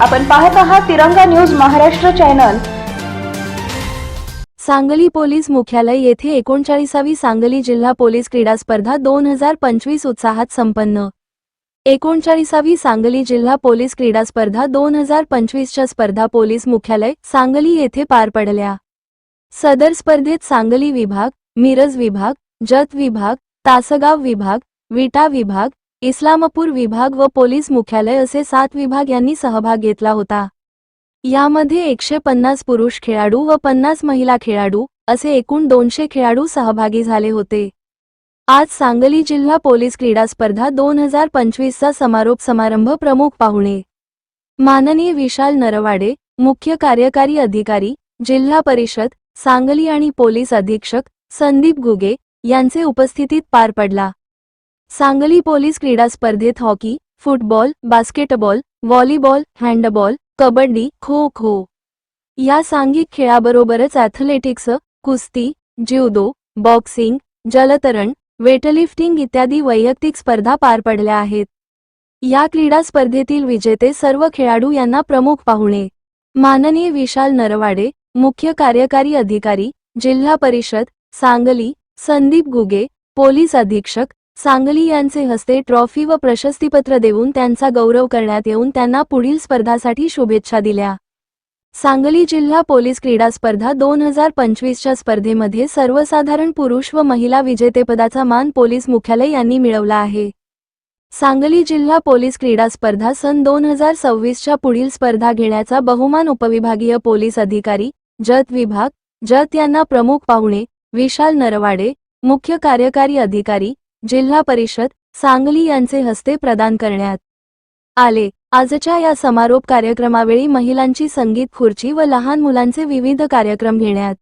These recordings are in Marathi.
आपण पाहत आहात Tiranga news Maharashtra channel. Sangli police मुख्यालय येथे एकोणचाळीसावी सांगली जिल्हा पोलीस क्रीडा स्पर्धा दोन हजार पंचवीस उत्साहात संपन्न. एकोणचाळीसावी सांगली जिल्हा पोलीस क्रीडा स्पर्धा दोन हजार पंचवीसच्या स्पर्धा पोलीस मुख्यालय सांगली येथे पार पडल्या. सदर स्पर्धेत सांगली विभाग मिरज विभाग जत विभाग तासगाव विभाग विटा विभाग इस्लामपूर विभाग व पोलीस मुख्यालय असे सात विभाग यांनी सहभाग घेतला होता. यामध्ये एकशे पन्नास पुरुष खेळाडू व पन्नास महिला खेळाडू असे एकूण दोनशे खेळाडू सहभागी झाले होते. आज सांगली जिल्हा पोलीस क्रीडा स्पर्धा दोन हजार पंचवीसचा समारोप समारंभ प्रमुख पाहुणे. माननीय विशाल नरवाडे मुख्य कार्यकारी अधिकारी जिल्हा परिषद सांगली आणि पोलीस अधीक्षक संदीप गुगे यांचे उपस्थितीत पार पडला. सांगली पोलीस क्रीडा स्पर्धेत hockey football basketball volleyball handball kabaddi kho kho. या सांघिक खेळाबरोबरच ॲथलेटिक्स कुस्ती ज्युदो बॉक्सिंग जलतरण वेटलिफ्टिंग इत्यादी वैयक्तिक स्पर्धा पार पडल्या आहेत. या क्रीडा स्पर्धेतील विजेते सर्व खेळाडू यांना प्रमुख पाहुणे. माननीय विशाल नरवाडे मुख्य कार्यकारी अधिकारी जिल्हा परिषद सांगली संदीप गुगे पोलीस अधीक्षक सांगली यांचे हस्ते ट्रॉफी व प्रशस्तीपत्र देऊन त्यांचा गौरव करण्यात येऊन त्यांना पुढील स्पर्धासाठी शुभेच्छा दिल्या. सांगली जिल्हा पोलीस क्रीडा स्पर्धा दोन हजार पंचवीसच्या स्पर्धेमध्ये सर्वसाधारण पुरुष व महिला विजेतेपदाचा मान पोलीस मुख्यालय यांनी मिळवला आहे. सांगली जिल्हा पोलीस क्रीडा स्पर्धा सन दोन हजार सव्वीसच्या पुढील स्पर्धा घेण्याचा बहुमान उपविभागीय पोलीस अधिकारी जत विभाग जत यांना प्रमुख पाहुणे विशाल नरवाडे मुख्य कार्यकारी अधिकारी जिल्हा परिषद सांगली यांचे हस्ते प्रदान करण्यात आले. आजच्या या समारोप कार्यक्रमावेळी महिलांची संगीत खुर्ची व लहान मुलांचे विविध कार्यक्रम घेण्यात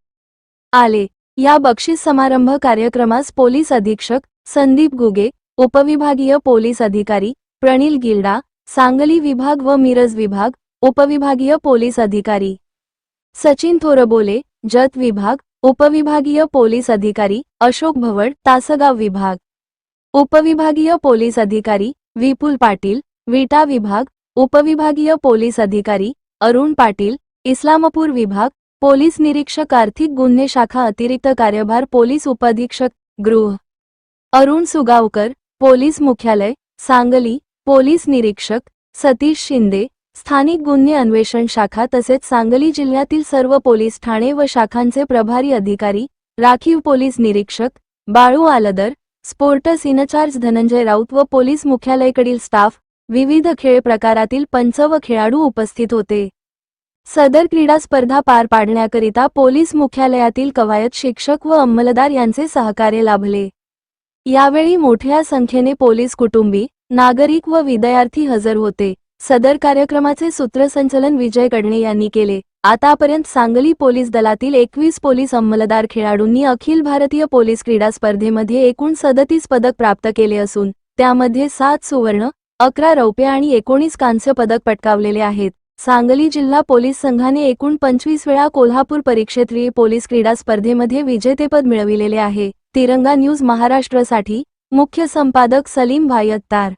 आले. या बक्षीस समारंभ कार्यक्रमास पोलीस अधीक्षक संदीप गुगे उपविभागीय पोलीस अधिकारी प्रणील गिल्डा सांगली विभाग व मिरज विभाग उपविभागीय पोलीस अधिकारी सचिन थोरबोले जत विभाग उपविभागीय पोलीस अधिकारी अशोक भवड तासगाव विभाग उपविभागीय पोलीस अधिकारी विपुल पाटील विटा विभाग उपविभागीय पोलीस अधिकारी अरुण पाटील इस्लामपूर विभाग पोलीस निरीक्षक आर्थिक गुन्हे शाखा अतिरिक्त कार्यभार पोलीस उपअधीक्षक गृह. अरुण सुगावकर पोलीस मुख्यालय सांगली पोलीस निरीक्षक सतीश शिंदे स्थानिक गुन्हे अन्वेषण शाखा तसेच सांगली जिल्ह्यातील सर्व पोलीस ठाणे व शाखांचे प्रभारी अधिकारी राखीव पोलीस निरीक्षक Balu Aldar sports in charge Dhananjay Raut व पोलीस मुख्यालयाकडील स्टाफ विविध खेळ प्रकारातील पंच व खेळाडू उपस्थित होते. सदर क्रीडा स्पर्धा पार पाडण्याकरिता पोलीस मुख्यालयातील कवायत शिक्षक व अंमलदार यांचे सहकार्य लाभले. यावेळी मोठ्या संख्येने पोलीस कुटुंबी नागरिक व विद्यार्थी हजर होते. सदर कार्यक्रमाचे सूत्रसंचलन विजय कडणे यांनी केले. आतापर्यंत सांगली पोलीस दलातील एकवीस पोलीस अंमलदार खेळाडूंनी अखिल भारतीय पोलीस क्रीडा स्पर्धेमध्ये एकूण सदतीस पदक प्राप्त केले असून त्यामध्ये सात सुवर्ण अकरा रौप्य आणि एकोणीस कांस्य पदक पटकावलेले आहेत. सांगली जिल्हा पोलीस संघाने एकूण पंचवीस वेळा कोल्हापूर परिक्षेत्रीय पोलीस क्रीडा स्पर्धेमध्ये विजेतेपद मिळविलेले आहे. तिरंगा न्यूज महाराष्ट्रसाठी मुख्य संपादक सलीम भायत्तार